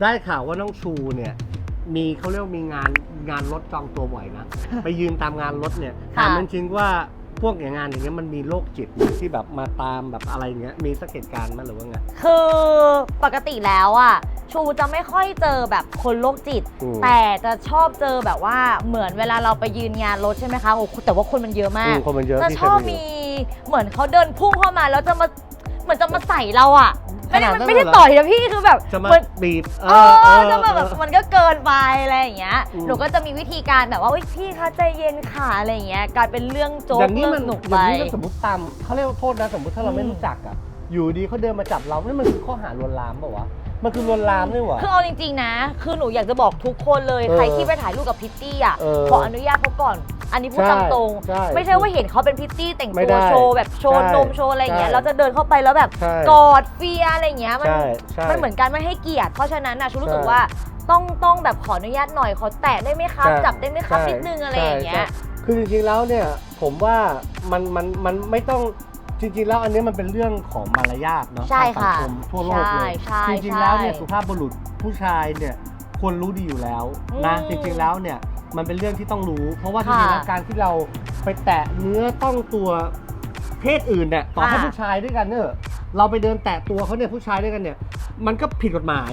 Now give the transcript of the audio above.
ได้ข่าวว่าน้องชูเนี่ย มีเขาเรียกว่ามีงานงานรถจองตัวบ่อยนะ ไปยืนตามงานรถเนี่ยค่ะถามจริงๆว่าพวกอย่างงานอย่างเงี้ยมันมีโรคจิตไหมที่แบบมาตามแบบอะไรเงี้ยมีสักเหตุการณ์ไหมหรือว่าไง คือปกติแล้วอะชูจะไม่ค่อยเจอแบบคนโรคจิต อืมแต่จะชอบเจอแบบว่าเหมือนเวลาเราไปยืนงานรถใช่ไหมคะโอ้แต่ว่าคนมันเยอะมาอืกมคนมันเยอะจะที่ชอบเคยไปดูมีเหมือนเขาเดินพุ่งเข้ามาแล้วจะมาเหมือนจะมาใส่เราอะ ไม่ได้ขนาดนั้นไม่ได้เลยเหรอต่อยนะพี่คือแบบจะมาเหมือน บีบเออจะแบบแบบมันก็เกินไปอะไรอย่างเงี้ย อืม หนูก็จะมีวิธีการแบบว่าเฮ้ยพี่คะใจเย็นค่ะอะไรอย่างเงี้ยกลายเป็นเรื่องโจ๊อกย่างนี้เรื่มันองหนุกอไป ย่างนี้มันสมมติตามเขาเรียกว่าโทษนะสมมติถ้าเราไม่อืม รู้จักอะ อยู่ดีเขาเดินมาจับเรานี่มันคือข้อหาลวนลามเปล่าวะมันคือลวนลามนี่หว่า คือเอาจริงๆนะ คือหนูอยากจะบอกทุกคนเลย เออใครที่ไปถ่ายรูปกับพิตตี้อะ เออขออนุญาตเขาก่อน อันนี้พูดใช่ตามตรงใช่ไม่ใช่ว่าเห็นเขาเป็นพิตตี้แต่งไม่ตัวได้โชว์แบบโชว์ใช่นมโชว์อะไรอย่างเงี้ยใช่เราจะเดินเข้าไปแล้วแบบใช่กอดเฟียอะไรอย่างเงี้ยมันใช่ใช่มันเหมือนการไม่ให้เกียรติ เพราะฉะนั้นนะชูรู้สึกใช่ว่าต้องต้องแบบขออนุญาตหน่อยขอแตะได้ไหมครับ ใช่จับได้ไหมครับใช่นิดนึงอะไรอย่างเงี้ยใช่ใช่ คือจริงๆแล้วเนี่ยผมว่ามันมันมันไม่ต้องจริงๆแล้วอันนี้มันเป็นเรื่องของมารยาทเนาะใช่ทางสังค่ะคมทั่วโลกเลยใช่จใช่ริงๆแล้วเนี่ยใช่สุภาพบุรุษผู้ชายเนี่ยควรรู้ดีอยู่แล้วนะอืมจริงๆแล้วเนี่ย มันเป็นเรื่องที่ต้องรู้ เพราะว่าจริงๆแล้วค่ะการที่เราไปแตะเนื้อต้องตัวเพศอื่นเนี่ยต่อให้ค่ะผู้ชายด้วยกันเนอะเราไปเดินแตะตัวเขาเนี่ยผู้ชายด้วยกันเนี่ย มันก็ผิดกฎหมาย